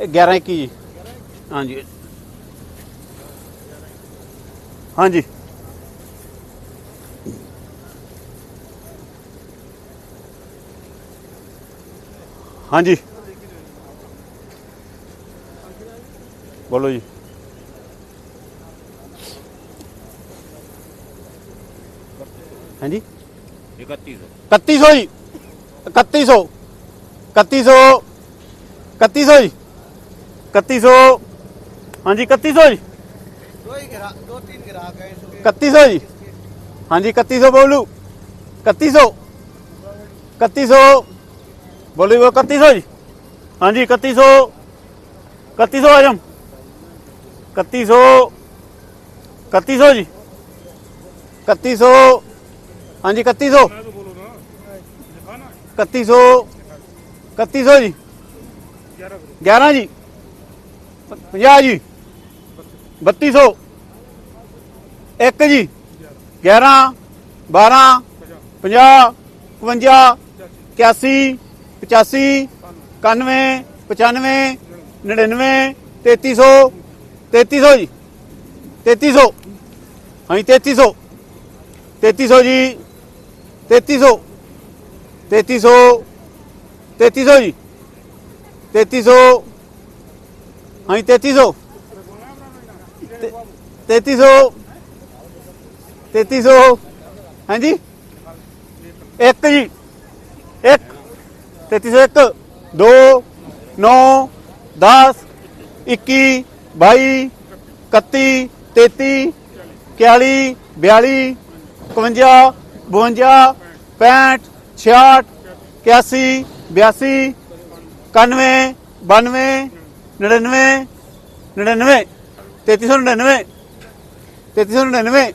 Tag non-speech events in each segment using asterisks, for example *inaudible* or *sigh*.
ਇਹ 11 21 ਜੀ। ਹਾਂਜੀ। ਹਾਂਜੀ। ਹਾਂਜੀ। ਬੋਲੋ ਜੀ। ਹਾਂਜੀ। 3100 ਜੀ। 3100 3100 3100 ਜੀ। 3100 ਹਾਂਜੀ 3100 ਜੀ दो ही ग्राहक दो तीन ग्राहक हैं इसके 3100 ਜੀ ਹਾਂਜੀ 3100 ਬੋਲੂ 3100 3100 ਬੋਲੂ ਬੋਲ 3100 ਜੀ ਹਾਂਜੀ 3100 3100 ਆਜਮ 3100 3100 ਜੀ 3100 ਹਾਂਜੀ 3100 3100 3100 ਜੀ 11 ਜੀ 50 ਜੀ। 3200 1 ਜੀ। 11 12 50 52 81 85 91 95 99 3300 3300 ਜੀ। 3300 ਹਾਂਜੀ 3300 3300 ਜੀ। 3300 3300 3300 ਜੀ। 3300 ਹਾਂਜੀ 3300 3300 3300 ਹਾਂਜੀ? ਇੱਕ ਜੀ। 1 3301 2 9 10 21 22 31 33 41 42 51 52 65 66 81 82 91 92 99 99 3399 3399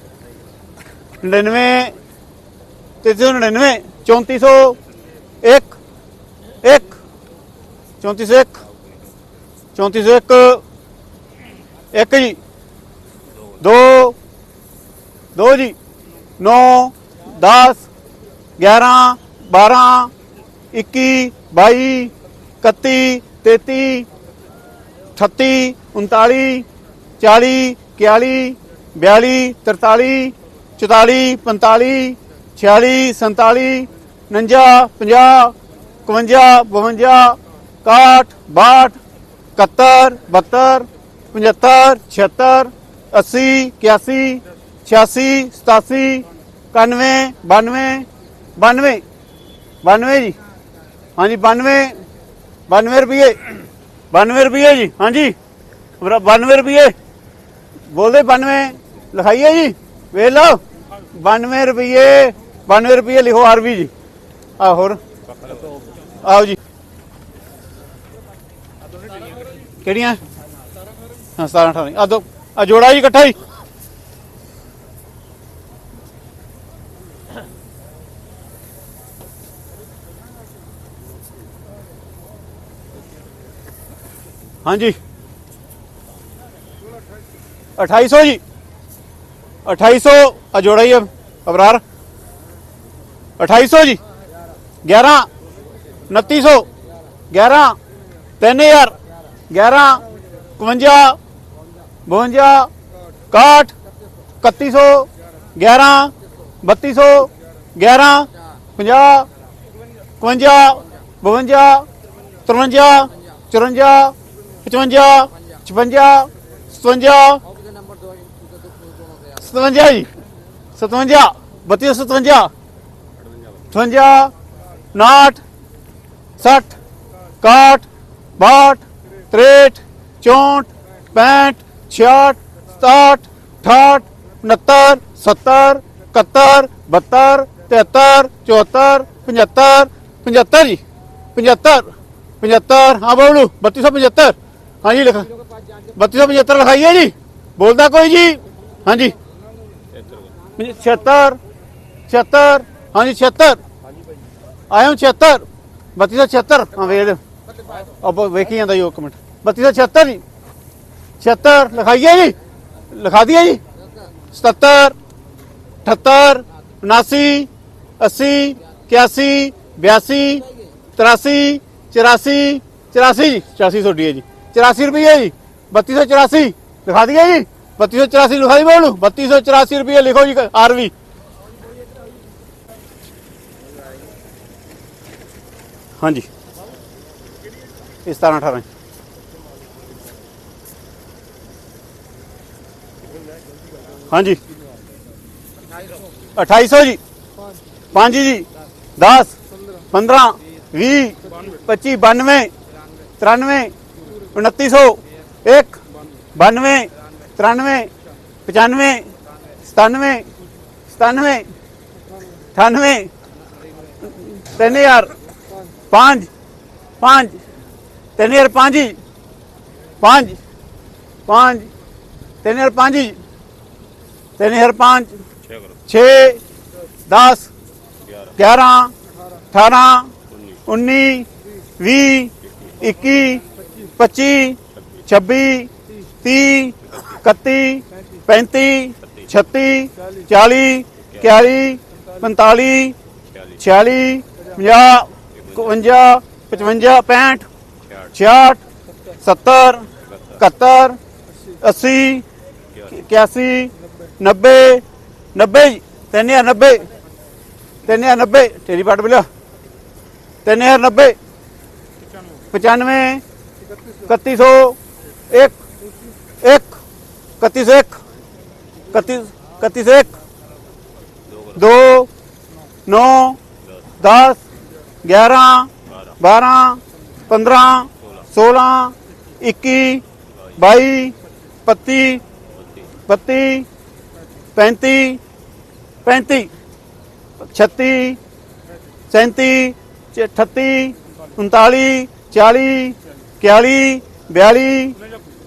99 3399 3400 1 1 3401 3401 ਇੱਕ ਜੀ 2 2 ਜੀ 9 10 11 12 21 22 31 33 38 39 40 41 42 43 44 45 46 47 49 50 51 52 61 62 71 72 75 76 80 81 86 87 91 92 92 92 ਜੀ। ਹਾਂਜੀ 92 92 ਰੁਪਏ 92 ਰੁਪਏ ਜੀ ਹਾਂਜੀ ਬਰਾ 92 ਰੁਪਏ ਬੋਲਦੇ 92 ਲਿਖਾਈਏ ਜੀ ਵੇਖ ਲਓ 92 ਰੁਪਏ 92 ਰੁਪਏ ਲਿਖੋ ਆਰਬੀ ਜੀ ਆ ਹੋਰ ਆਓ ਜੀ ਕਿਹੜੀਆਂ ਹਾਂ 17 18 ਆ ਦੋ ਆ ਜੋੜਾ ਜੀ ਇਕੱਠਾ ਹੀ ਹਾਂਜੀ। 2800 ਜੀ। 2800 ਆ ਜੋੜਾ ਹੀ ਆ, ਅਬਰਾਰ। 2800 ਜੀ। 11 2900 11 3000 11 51 52 61 3100 11 3200 11 50 51 52 53 54 55 56 57 57 ਜੀ। 57 32 57 58 59 60 61 62 63 64 65 66 67 68 69 70 71 72 73 74 75 75 ਜੀ। 75 75 ਹਾਂ, ਬੋਲੂ 3275 ਹਾਂਜੀ ਲਿਖ। 3275 ਲਿਖਾਈਏ ਜੀ। ਬੋਲਦਾ ਕੋਈ ਜੀ? ਹਾਂਜੀ। 76 76 ਹਾਂਜੀ 76 ਆਇਓ 76 3276 ਹਾਂ, ਵੇਖ ਦਿਓ ਅਬ, ਵੇਖੀ ਜਾਂਦਾ ਜੀ ਇੱਕ ਮਿੰਟ। 3276 ਜੀ। 76 ਲਿਖਾਈਏ ਜੀ। ਲਿਖਾ ਦਈਏ ਜੀ। 77 78 79 80 81 82 83 84 84 ਜੀ। 84 ਤੁਹਾਡੀ ਹੈ ਜੀ। 84 ਰੁਪਏ ਜੀ 3284 ਲਿਖਾ ਦਈਏ ਜੀ? 3284 ਲਿਖਾ ਦੀ ਬੋਲੂ 3284 ਰੁਪਏ ਲਿਖੋ ਜੀ ਆਰਵੀ। ਹਾਂਜੀ। ਇਸ 17 18 ਹਾਂਜੀ। 2800 ਜੀ। 5 ਜੀ। 10 15 20 25 92 93 2900 1 92 93 95 97 97 98 3000 5 5 3000 5 ਜੀ 5 5 3000 5 ਜੀ 3000 5 6 10 11 18 19 20 21 25 26 30 31 35 36 40 41 45 46 50 51 55 65 66 70 71 80 81 90 90 ਜੀ। ਤਿੰਨ ਹਜ਼ਾਰ ਨੱਬੇ। ਤਿੰਨ ਹਜ਼ਾਰ ਨੱਬੇ। ਤੇਰੀ ਪੱਟ ਬਿਲਿਆ ਤਿੰਨ ਹਜ਼ਾਰ ਨੱਬੇ। 95 3100 1 1 3101 31 3101 2 9 10 11 12 15 16 21 22 25 32 35 35 36 37 38 39 40 41 42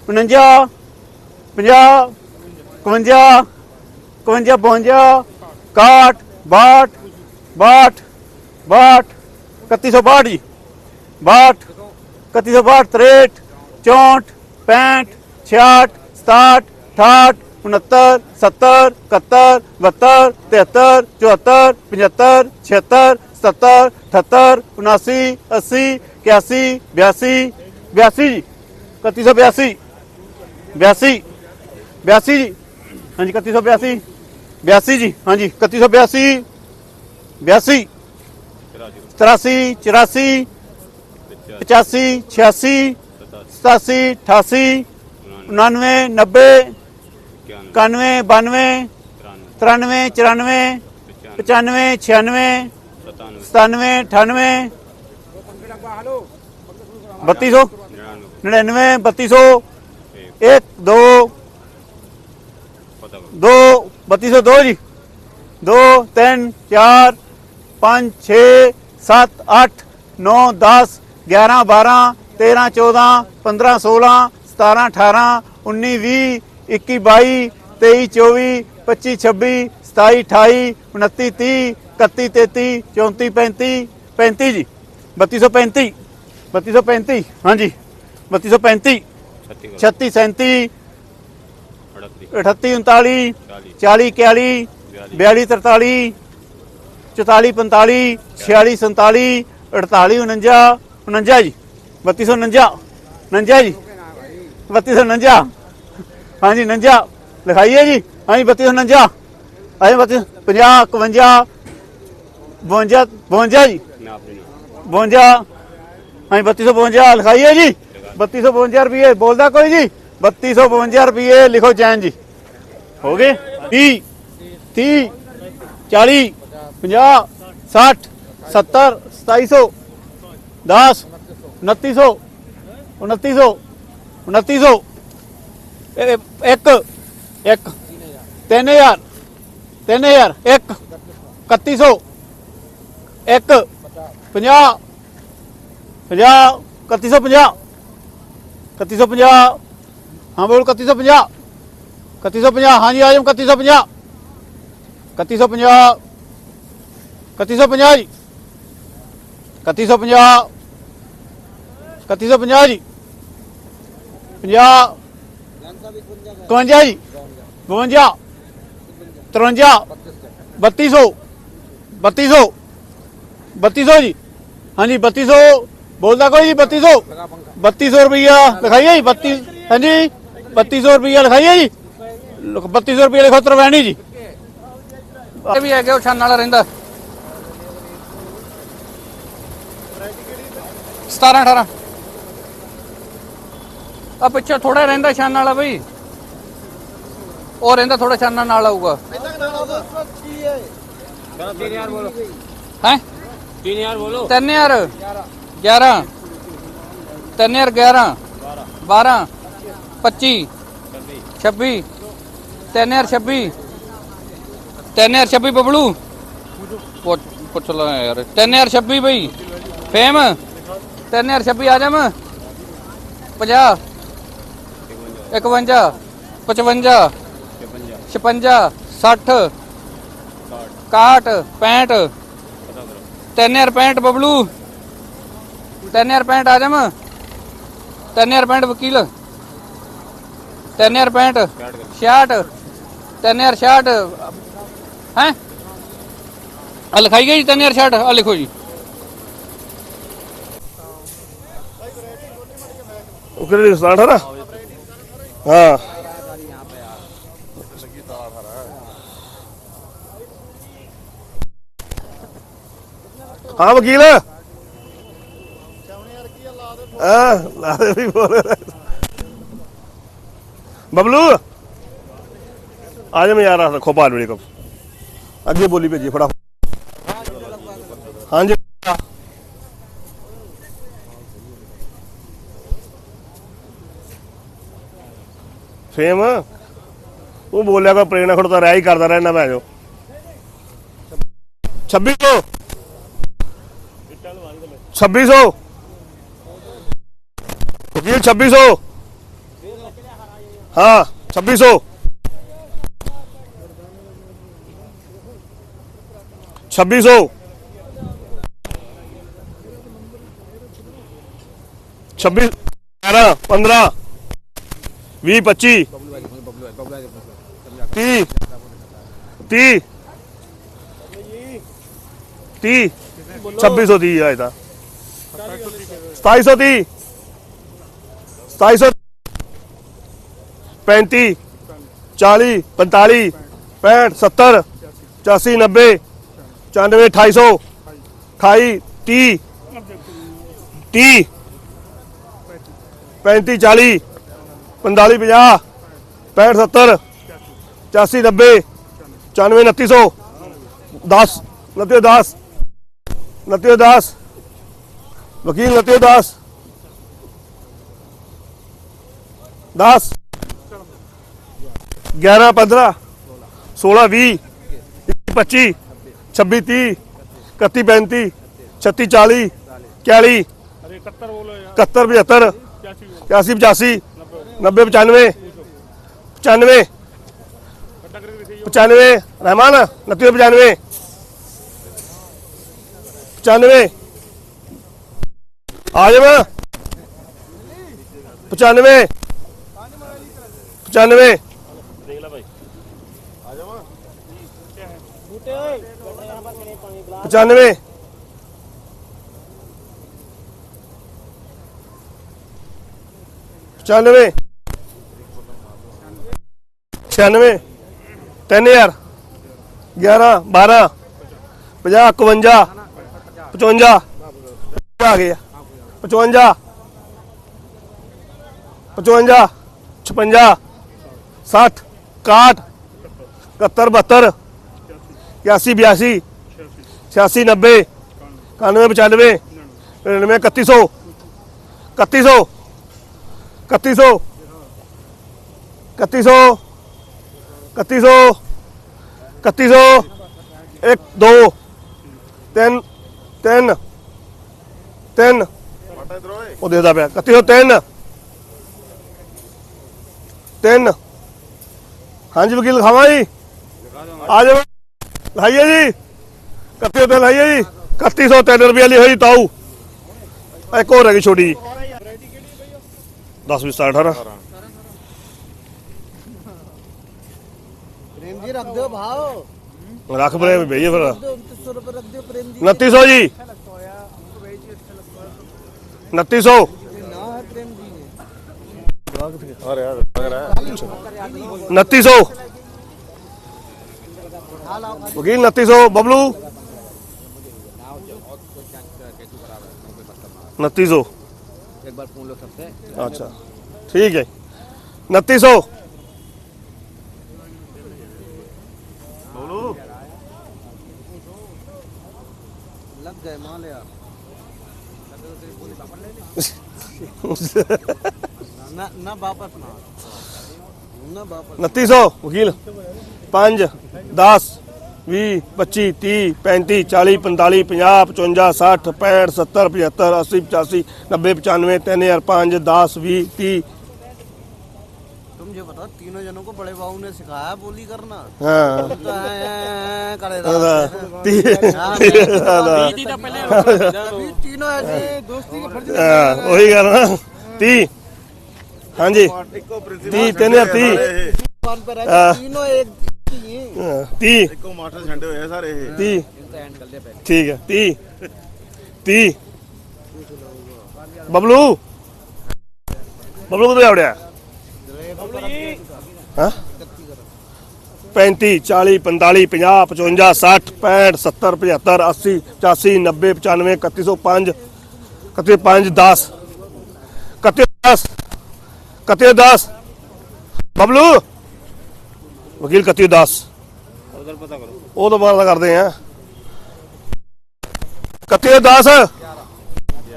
49 50 51 51 52 61 62 62 62 3162 ਜੀ। 62 3162 63 64 65 66 67 68 69 70 71 72 73 74 75 76 77 78 79 80 81 82 82 ਜੀ 3182 82 82 ਜੀ। ਹਾਂਜੀ 3182 82 ਜੀ। ਹਾਂਜੀ 3182 82 83 84 85 86 87 88 99 90 91 92 93 94 95 96 97 98 3200? 99 3200 1 2 2 3202 ਜੀ। 2 3 4 5 6 7 8 9 10 11 12 13 14 15 16 17 18 19 20 21 22 23 24 25 26 27 28 29 30 31 33 34 35 35 ਜੀ। 3235 3235 ਹਾਂਜੀ 3235 36 37 38 39 40 41 42 43 44 45 46 47 48 49 49 ਜੀ 3249 49 ਜੀ 3249 ਹਾਂਜੀ 49 ਲਿਖਾਈਏ ਜੀ। ਹਾਂਜੀ 3249 ਆਏ 32 50 51 52 52 ਜੀ। 52 ਹਾਂਜੀ 3252 ਲਿਖਾਈਏ ਜੀ। 3252 ਰੁਪਏ, ਬੋਲਦਾ ਕੋਈ ਜੀ? 3252 ਰੁਪਏ, ਲਿਖੋ ਚੈਨ ਜੀ। ਹੋ ਗਏ? 30 30 40 50 60 70 2700 10 2900 2900 2900 ਇਹ- ਇੱਕ ਇੱਕ 3000 3000 ਇੱਕ 3100 ਇੱਕ 50 50 3150 3150 ਹਾਂ ਬੋਲ 3150 3150 ਹਾਂਜੀ ਆ ਜਾਓ 3150 3150 3150 ਜੀ। 3150 3150 ਜੀ। 50 51 ਜੀ। 52 53 3200 3200 3200 ਜੀ। ਹਾਂਜੀ 3200 ਬੋਲਦਾ ਕੋਈ ਜੀ 3200 3200 ਰੁਪਿਆ ਲਿਖਾਈਏ ਜੀ 32 ਹਾਂਜੀ? 3200 ਰੁਪਿਆ ਲਿਖਾਈਏ ਜੀ? ਲਿਖ- 3200 ਰੁਪਿਆ ਲਿਖੋ ਤਰਵੈਣੀ ਜੀ। ਇਹ ਵੀ ਹੈਗੇ ਉਹ ਛੰਨ ਵਾਲਾ ਰਹਿੰਦਾ। 17 18 ਆ ਪਿੱਛੇ ਥੋੜਾ ਰਹਿੰਦਾ ਛੰਨ ਵਾਲਾ ਬਈ। ਉਹ ਰਹਿੰਦਾ ਥੋੜਾ ਛੰਨ ਨਾਲ ਆਊਗਾ। ਹੈ? 3000 ਬੋਲੋ। 3000 11 3000 11 12 25 26 3000 26 3026 ਬਬਲੂ। ਪੁੱਛ ਲੈ ਯਾਰ। 3026 ਬਈ। ਫੇਮ। 3026 ਆ ਜਾਮ 50 51 55 56 60 61 65 3065 ਬਬਲੂ। 3065 ਆ ਜਾਮ 3065 ਵਕੀਲ। 3065 66 3066 ਹੈ? ਆ ਲਿਖਾਈ ਗਈ 3066 ਆ ਲਿਖੋ ਜੀ। ਉਹ ਕਿਹੜੇ ਸਤਾਰਾਂ ਅਠਾਰਾਂ ਹਾਂ। ਹਾਂ, ਵਕੀਲ। ਹਾਂ ਲਾ ਦੇ ਵੀ ਬੋਲ। ਬਬਲੂ, ਆ ਜਾ ਮੈਂ ਯਾਰ ਰੱਖੋ ਬਾਲ ਵੇਲੇ ਕੋ ਅੱਗੇ ਬੋਲੀ ਭੇਜੀ ਫੜਾ ਹਾਂਜੀ। ਫੇਮ, ਉਹ ਬੋਲਿਆ ਕੋਈ ਪ੍ਰੇਰਣਾ ਖੜਦਾ ਰਹਿ ਹੀ ਕਰਦਾ ਰਹਿਣਾ ਮੈਂ ਜੋ 2600 2600 ਵਕੀਲ 2600 ਹਾਂ 2600 2600 26 11 15 ਵੀਹ 25 30 30 30 2630 ਆਇਆ ਤਾਂ। 2730 2700 35 40 45 65 70 85 90 94 2800 28 30 30 35 40 45 50 65 70 85 90 94 2900 10 29 10 29 10 ਵਕੀਲ 29 10 10 11 15 16 20 25 26 30 31 35 36 40 41 71 72 81 85 90 95 95 95 95 ਦੇਖ ਲੈ ਭਾਈ ਆ ਜਾਵਾ ਬੂਟੇ ਓਏ 95 95 96 3000 11 12 50 51 55 ਆ। ਗਿਆ 55 55 56 60 61 71 72 81 82 86 90 91 95 99 3100 3100 3100 3100 3100 1 2 3 3 3 ਉਹ ਦੇਖਦਾ ਪਿਆ। 3103 3 ਹਾਂਜੀ ਵਕੀਲ ਲਿਖਾਵਾਂ ਜੀ ਆ ਜਾਓ ਲਾਈਏ ਜੀ 3103 ਲਾਈਏ ਜੀ 3103 ਰੁਪਏ ਲਈ ਹੋਈ ਤਾਊ ਇੱਕ ਹੋਰ ਹੈਗੀ ਛੋਟੀ 10 20 18 प्रेम जी रख दो भाव ਰੱਖ ਬਰੇ ਭਈਏ ਫਿਰ उनतीस सौ रुपये रख दो प्रेम जी 2900 ਜੀ 2900 ना है 2900 ਵਕੀਲ 2900 ਬਬਲੂ 2900 एक बार फोन लो सबसे ਅੱਛਾ ਠੀਕ ਹੈ 2900 लग गए मान लिया ना ना वापस ना ना वापस 2900 ਵਕੀਲ 5 10 20 25 30 35 40 45 50 55 60 65 70 75 80 85 90 95 3005 10 20 30 तुम ये बताओ तीनों जनों को बड़े बाबू ने सिखाया बोली करना ਹਾਂ तो ऐ- ऐ- ऐ करे ਉਹਦਾ रहते 30 हैं। तीनों ऐसे दोस्ती के फर्ज ਹਾਂ ਉਹੀ ਗੱਲ ਨਾ 30 ਹਾਂਜੀ 30 30 दुकान पर रहते हाँ। तीनों एक ही हैं। 30 ਇੱਕੋ ਮਾਸਟਰ ਛੰਡੇ ਹੋਏ ਆ ਸਾਰੇ ਇਹ 30 ਠੀਕ ਹੈ 30 30 ਬਬਲੂ ਬਬਲੂ ਕਿੱਥੇ ਆਉੜਿਆ ਹਾਂ 35 40 45 50 55 60 65 70 75 80 85 90 95 3105 3105 10 3110 3110 ਬਬਲੂ ਵਕੀਲ 3110 ਉਹ ਤੋਂ ਬਾਅਦ ਕਰਦੇ ਆ 31 10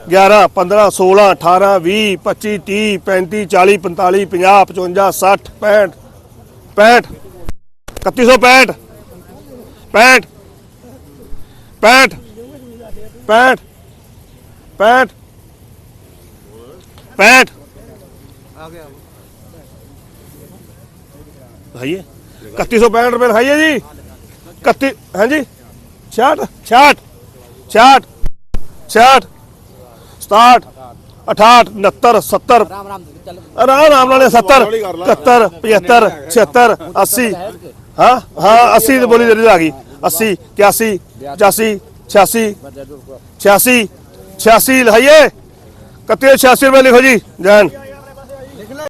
11 15 16 18 20 25 30 35 40 45 50 55 60 65 65 3165 65 65 65 65 65 आ गया भाइये इकतीस सौ पैंसठ रुपये दिखाइए जी। कत्ती हाँ जी। छियाठ छियाठ छियाठ छियाठ सताहठ अठाठ उनहत्तर सत्तर। राम राम लाने सत्तर इकहत्तर पचहत्तर *laughs* छिहत्तर अस्सी। हाँ हाँ अस्सी तो बोली जल्दी आ गई। अस्सी इक्यासी पचासी छियासी छियासी छियासी लिखाइए कत्ती छियासी रुपये लिखो जी जैन।